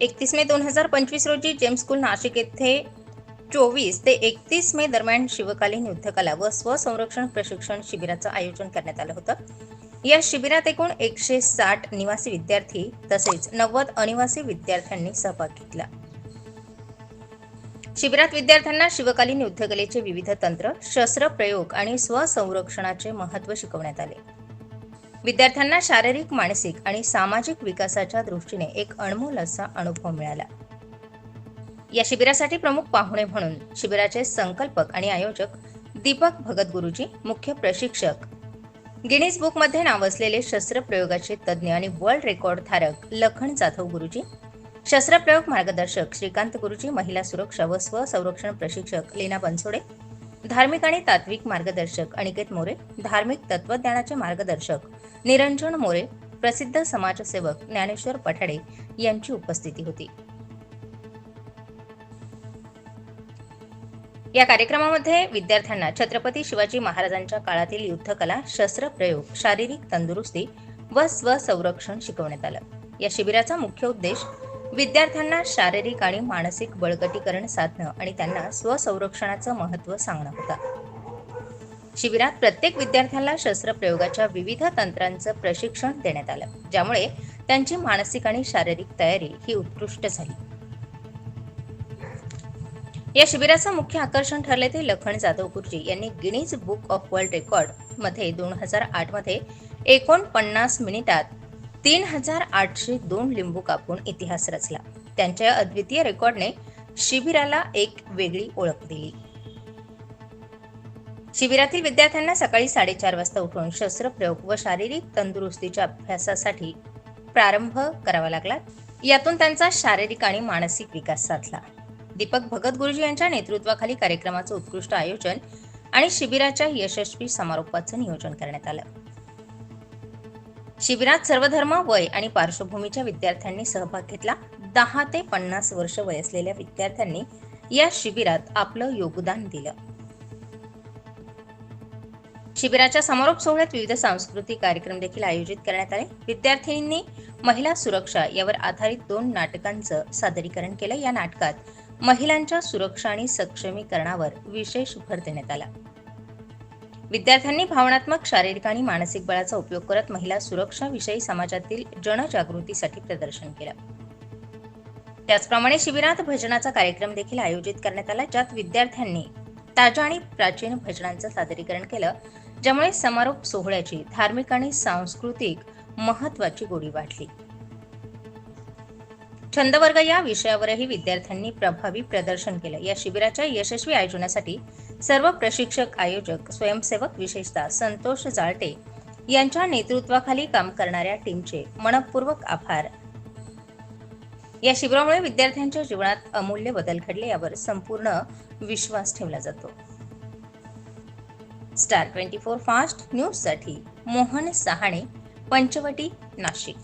एकतीस मे दोन हजार पंचवीस रोजी जेम्स स्कूल नाशिक येथे चोवीस ते एकतीस मे दरम्यान शिवकालीन युद्धकला व स्वसंरक्षण प्रशिक्षण शिबिराचं आयोजन करण्यात आलं होतं. या शिबिरात एकूण एकशे साठ निवासी विद्यार्थी तसेच नव्वद अनिवासी विद्यार्थ्यांनी सहभाग घेतला. शिबिरात विद्यार्थ्यांना शिवकालीन युद्धकलेचे विविध तंत्र शस्त्र प्रयोग आणि स्वसंरक्षणाचे महत्त्व शिकवण्यात आले. विद्यार्थ्यांना शारीरिक मानसिक आणि सामाजिक विकासाच्या दृष्टीने एक अनमोल असा अनुभव मिळाला. या शिबिरासाठी प्रमुख पाहुणे म्हणून शिबिराचे संकल्पक आणि आयोजक दीपक भगत गुरुजी मुख्य प्रशिक्षक. गिनीज बुकमध्ये नाव असलेले शस्त्रप्रयोगाचे तज्ज्ञ आणि वर्ल्ड रेकॉर्ड धारक लखन जाधव गुरुजी शस्त्रप्रयोग मार्गदर्शक श्रीकांत गुरुजी महिला सुरक्षा व स्वसंरक्षण प्रशिक्षक लीना बनसोडे धार्मिक आणि तात्विक मार्गदर्शक अनिकेत मोरे धार्मिक तत्वज्ञानाचे मार्गदर्शक निरंजन मोरे प्रसिद्ध समाजसेवक ज्ञानेश्वर पठाडे यांची उपस्थिती होती. या कार्यक्रमामध्ये विद्यार्थ्यांना छत्रपती शिवाजी महाराजांच्या काळातील युद्धकला शस्त्रप्रयोग शारीरिक तंदुरुस्ती व स्वसंरक्षण शिकवण्यात आलं. या शिबिराचा मुख्य उद्देश विद्यार्थ्यांना शारीरिक आणि मानसिक बळकटीकरण साधणं आणि त्यांना स्वसंरक्षणाचं महत्त्व सांगणं होतं. शिबिरात प्रत्येक विद्यार्थ्याला शस्त्रप्रयोगाच्या विविध तंत्रांचं प्रशिक्षण देण्यात आलं ज्यामुळे त्यांची मानसिक आणि शारीरिक तयारी ही उत्कृष्ट झाली. या शिबिराचं मुख्य आकर्षण ठरले ते लखन जाधव गुरुजी यांनी गिनीज बुक ऑफ वर्ल्ड रेकॉर्डमध्ये दोन हजार आठमध्ये एकोणपन्नास मिनिटात तीन हजार आठशे दोन लिंबू कापून इतिहास रचला. त्यांच्या अद्वितीय रेकॉर्डने शिबिराला एक वेगळी ओळख दिली. शिबिरातील विद्यार्थ्यांना सकाळी साडेचार वाजता उठून शस्त्रप्रयोग व शारीरिक तंदुरुस्तीच्या अभ्यासासाठी प्रारंभ करावा लागला. यातून त्यांचा शारीरिक आणि मानसिक विकास साधला. दीपक भगत गुरुजी यांच्या नेतृत्वाखाली कार्यक्रमाचं उत्कृष्ट आयोजन आणि शिबिराच्या यशस्वी समारोपाचं नियोजन करण्यात आलं. शिबिरात सर्वधर्म वय आणि पार्श्वभूमीच्या विद्यार्थ्यांनी सहभाग घेतला. दहा ते पन्नास वर्ष वय असलेल्या विद्यार्थ्यांनी या शिबिरात आपलं योगदान दिलं. शिबिराच्या समारोप सोहळ्यात विविध सांस्कृतिक कार्यक्रम देखील आयोजित करण्यात आले. विद्यार्थिनींनी महिला सुरक्षा यावर आधारित दोन नाटकांचं सादरीकरण केलं. या नाटकात महिलांच्या सुरक्षा आणि सक्षमीकरणावर विशेष भर देण्यात आला. विद्यार्थ्यांनी भावनात्मक शारीरिक आणि मानसिक बळाचा उपयोग करत महिला सुरक्षाविषयी समाजातील जनजागृतीसाठी प्रदर्शन केलं. त्याचप्रमाणे शिबिरात भजनाचा कार्यक्रम देखील आयोजित करण्यात आला ज्यात विद्यार्थ्यांनी ताज्या आणि प्राचीन भजनांचं सादरीकरण केलं ज्यामुळे समारोप सोहळ्याची धार्मिक आणि सांस्कृतिक महत्वाची गोडी वाढली छंदवर्ग या विषयावरही विद्यार्थ्यांनी प्रभावी प्रदर्शन केलं. या शिबिराच्या यशस्वी आयोजनासाठी सर्व प्रशिक्षक आयोजक स्वयंसेवक विशेषतः संतोष जाळटे यांच्या नेतृत्वाखाली काम करणाऱ्या टीमचे मनपूर्वक आभार. या शिबिरामुळे विद्यार्थ्यांच्या जीवनात अमूल्य बदल घडले यावर संपूर्ण विश्वास ठेवला जातो. स्टार ट्वेंटी फोर फास्ट न्यूजसाठी मोहन सहाणे पंचवटी नाशिक.